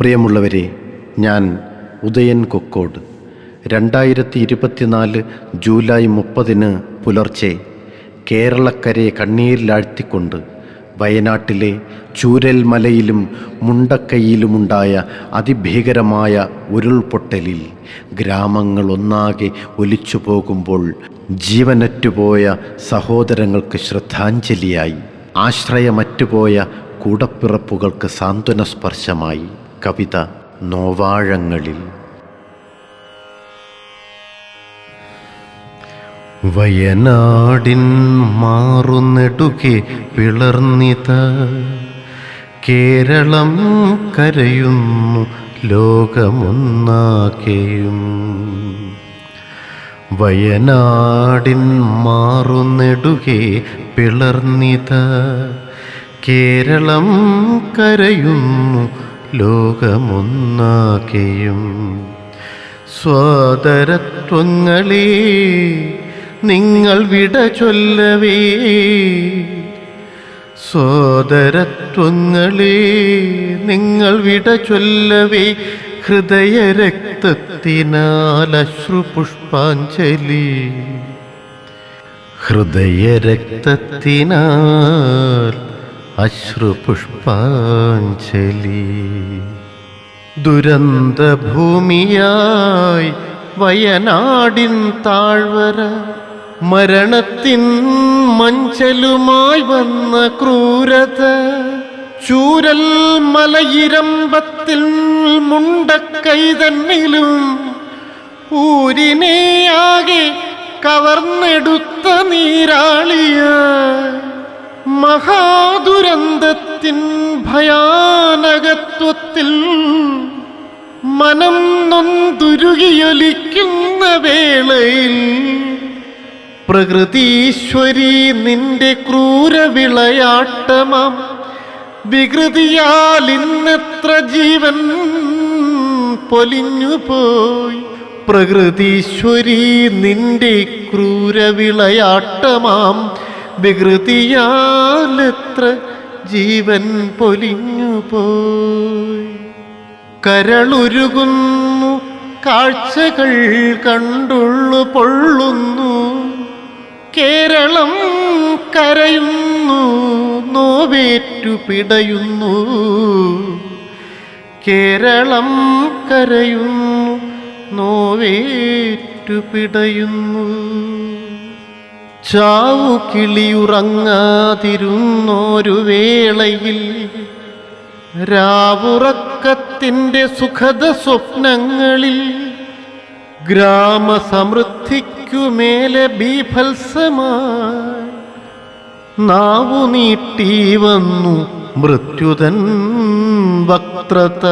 പ്രിയമുള്ളവരെ ഞാൻ ഉദയൻ കൊക്കോട്. രണ്ടായിരത്തി ഇരുപത്തിനാല് ജൂലൈ മുപ്പതിന് പുലർച്ചെ കേരളക്കരയെ കണ്ണീരിലാഴ്ത്തിക്കൊണ്ട് വയനാട്ടിലെ ചൂരൽ മലയിലും മുണ്ടക്കൈയിലുമുണ്ടായ അതിഭീകരമായ ഉരുൾപൊട്ടലിൽ ഗ്രാമങ്ങൾ ഒന്നാകെ ഒലിച്ചു പോകുമ്പോൾ ജീവനറ്റുപോയ സഹോദരങ്ങൾക്ക് ശ്രദ്ധാഞ്ജലിയായി. ആശ്രയമറ്റുപോയ കൂടപ്പിറപ്പുകൾക്ക് സാന്ത്വന സ്പർശമായി കവിത നോവാഴങ്ങളിൽ. വയനാടിൻ മാറുന്നെടുകെ പിളർന്നിത കേരളം കരയുന്നു ലോകമൊന്നാകെയും. വയനാടിൻ മാറുന്നെടുകെ പിളർന്നിത കേരളം കരയുന്നു ലോകമൊന്നാകെയും സ്വാതരത്വങ്ങളെ നിങ്ങൾ വിട ചൊല്ലവേ. സോദരത്വങ്ങളെ നിങ്ങൾ വിട ചൊല്ലവേ. ഹൃദയരക്തത്തിനാൽ അശ്രുപുഷ്പാഞ്ജലി. ഹൃദയരക്തത്തിനാൽ അശ്രുപുഷ്പാഞ്ജലി. ദുരന്തഭൂമിയായി വയനാടിൻ താഴ്വര മരണത്തിൻ മഞ്ചലുമായി വന്ന ക്രൂരത ചൂരൽ മലയിരമ്പത്തിൽ മുണ്ടക്കൈ തന്നിലും ഊരിനെയാകെ കവർന്നെടുത്ത നീരാളിയ. മഹാദുരന്തത്തിൻ ഭയാനകത്വത്തിൽ മനം നൊന്തുരുകിയൊലിക്കുന്ന വേളയിൽ പ്രകൃതീശ്വരി നിന്റെ ക്രൂരവിളയാട്ടമാം വികൃതിയാൽ ഇന്നെത്ര ജീവൻ പൊലിഞ്ഞുപോയി. പ്രകൃതീശ്വരി നിന്റെ ക്രൂരവിളയാട്ടമാം വികൃതിയാൽ ജീവൻ ജീവൻ പൊലിഞ്ഞുപോയി. കരളുരുകുന്നു കാഴ്ചകൾ കണ്ടുള്ളു പൊള്ളുന്നു. കേരളം കരയുന്നു നോവേറ്റു പിടയുന്നു. കേരളം കരയുന്നു നോവേറ്റു പിടയുന്നു. ചാവു കിളിയുറങ്ങാതിരുന്നോരു വേളയിൽ രാവുറക്കത്തിന്റെ സുഖദ സ്വപ്നങ്ങളിൽ ഗ്രാമസമൃദ്ധിക്കുമേലെ ബീഭത്സമായി നാവു നീട്ടി വന്നു മൃത്യുതൻ വക്രത.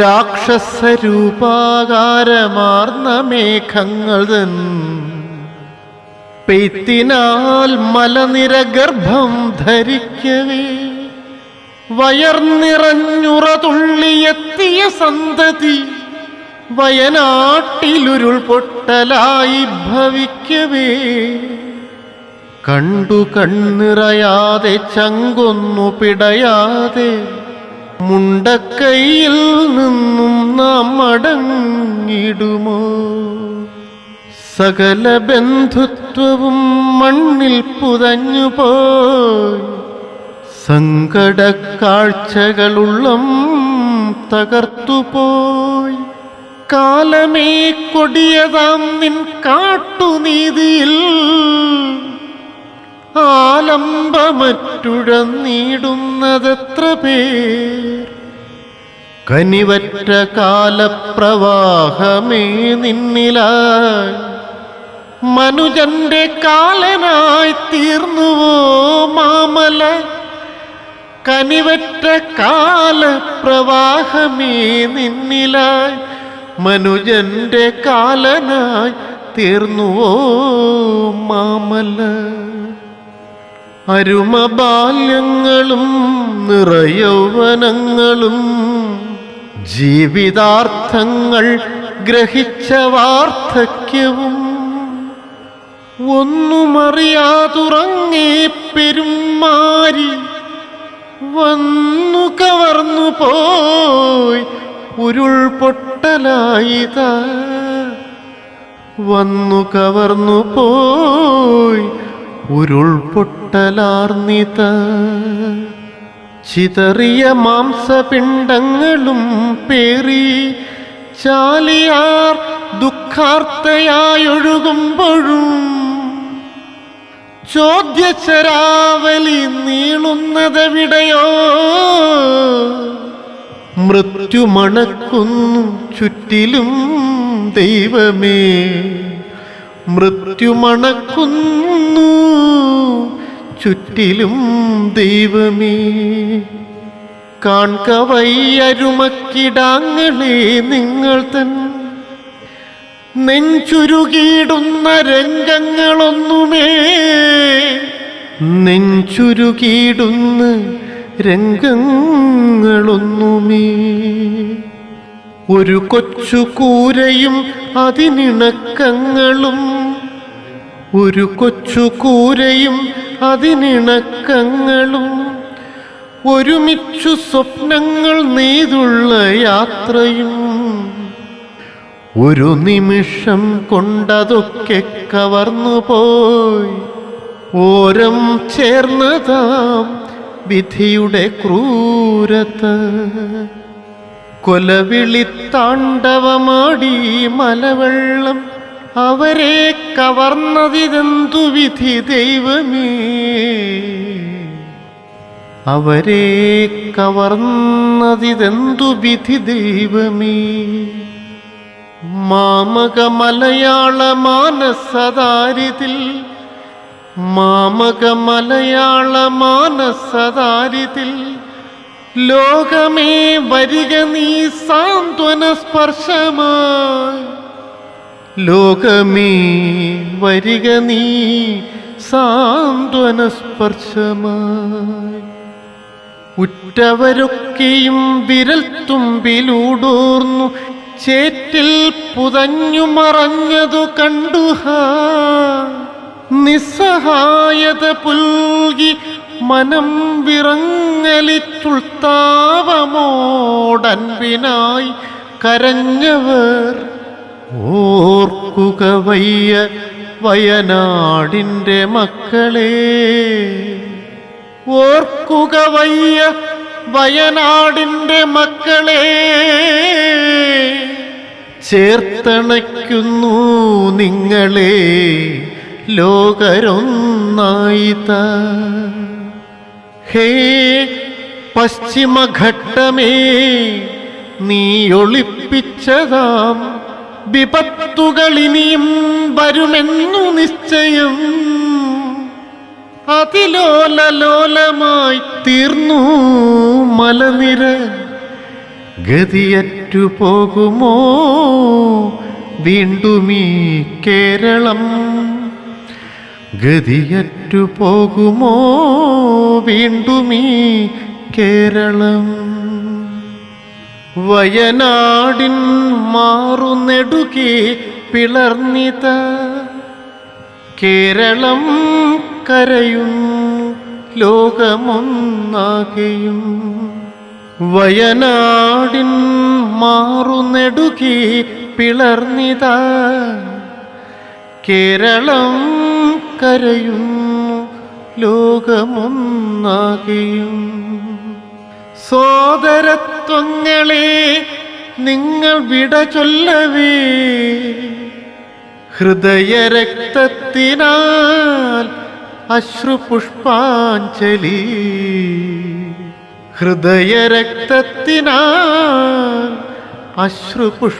രാക്ഷസരൂപാകാരമാർന്ന മേഘങ്ങൾ പെയ്ത്തിനാൽ മലനിര ഗർഭം ധരിക്കവേ. വയർനിറഞ്ഞുറതുള്ളിയെത്തിയ സന്തതി വയനാട്ടിലുരുൾ പൊട്ടലായി ഭവിക്കവേ. കണ്ടു കണ്ണിറയാതെ ചങ്കൊന്നു പിടയാതെ മുണ്ടക്കൈയിൽ നിന്നും നാം മടങ്ങിടുമോ? സകല ബന്ധുത്വവും മണ്ണിൽ പുതഞ്ഞുപോയി സങ്കടക്കാഴ്ചകളുള്ളം തകർത്തുപോയി കാലമേ കൊടിയതാം നിൻ കാട്ടുനീതിയിൽ. ആലംബമറ്റുഴന്നീടുന്നതെത്ര പേർ. കനിവറ്റ കാലപ്രവാഹമേ നിന്നിലായി. മനുജന്റെ കാലനായി തീർന്നുവോ മാമല? കനിവറ്റ കാല പ്രവാഹമേ നിന്നിലായി. മനുജന്റെ കാലനായി തീർന്നുവോ മാമല? അരുമ ബാല്യങ്ങളും നിറയൗവനങ്ങളും ജീവിതാർത്ഥങ്ങൾ ഗ്രഹിച്ച വാർദ്ധക്യവും ഒന്നുമറിയാതുറങ്ങേ പെരുമാരി വന്നു കവർന്നു പോയി ഉരുൾപൊട്ടലായിത വന്നു കവർന്നു പോയി ഉരുൾപൊട്ടലാർന്നിത ചിതറിയ മാംസപിണ്ഡങ്ങളും പേറി ചാലിയാർ ദുഃഖാർത്തയായൊഴുകുമ്പോഴും ചോദ്യചരാവലി നീളുന്നതെവിടെയോ? മൃത്യു മണക്കുന്നു ചുറ്റിലും ദൈവമേ. മൃത്യു മണക്കുന്നു ചുറ്റിലും ദൈവമേ. കാൺകവൈ അരുമക്കിടാങ്ങളെ നിങ്ങൾ തൻ നെഞ്ചുരുകിയിടുന്ന രംഗങ്ങളൊന്നുമേ. നെഞ്ചുരുകിയിടുന്ന രംഗങ്ങളൊന്നുമേ. ഒരു കൊച്ചുകൂരയും അതിനിണക്കങ്ങളും ഒരു കൊച്ചുകൂരയും അതിനിണക്കങ്ങളും ഒരുമിച്ചു സ്വപ്നങ്ങൾ നെയ്തുള്ള യാത്രയും ഒരു നിമിഷം കൊണ്ടതൊക്കെ കവർന്നു പോയി ഓരം ചേർന്നതാം വിധിയുടെ ക്രൂരത. കൊലവിളി താണ്ഡവമാടി മലവെള്ളം അവരെ കവർന്നതിതെന്തു വിധി ദൈവമേ? അവരെ കവർന്നതിതെന്തു വിധി ദൈവമേ? മാമക മലയാള മാനസദാരിതിൽ മാമക മലയാള മാനസദാരിതിൽ ലോകമേ വരിക നീ സാന്ത്വന സ്പർശമായി ലോകമേ വരിക നീ സാന്ത്വന സ്പർശമായി ഉറ്റവരൊക്കെയും വിരൽ തുമ്പിലൂടൂർന്നു ചേറ്റിൽ പുതഞ്ഞു മറഞ്ഞതു കണ്ടു നിസ്സഹായത പുൽകി മനം വിറങ്ങലിച്ചുൾത്താവമോടൻപിനായി കരഞ്ഞവർ. ഓർക്കുക വയ്യ വയനാടിന്റെ മക്കളെ. ഓർക്കുക വയ്യ വയനാടിന്റെ മക്കളെ. ചേർത്തണയ്ക്കുന്നു നിങ്ങളെ ലോകരൊന്നായിത. ഹേ പശ്ചിമഘട്ടമേ നീ ഒളിപ്പിച്ചതാം. വിപത്തുകളിനിയും വരുമെന്നു നിശ്ചയം. അതിലോലലോലമായി തീർന്നു മലനിര. ഗതിയറ്റു പോകുമോ? വീണ്ടുമീ കേരളം ഗതിയറ്റു പോകുമോ? വീണ്ടുമീ കേരളം വയനാടിൻ മാറുനെടുക്കി പിളർന്നിത കേരളം കരയും ലോകമൊന്നാകെയും. വയനാടിൻ മാറുനെടുകെ പിളർന്നിത. കേരളം കരയുന്നു ലോകമൊന്നാകെയും. സോദരത്വങ്ങളെ നിങ്ങൾ വിട ചൊല്ലവേ. ഹൃദയരക്തത്തിനാൽ അശ്രുപുഷ്പാഞ്ജലി. ഹൃദയരക്തത്തിനാൽ അശ്രുപുഷ്പാഞ്ജലി.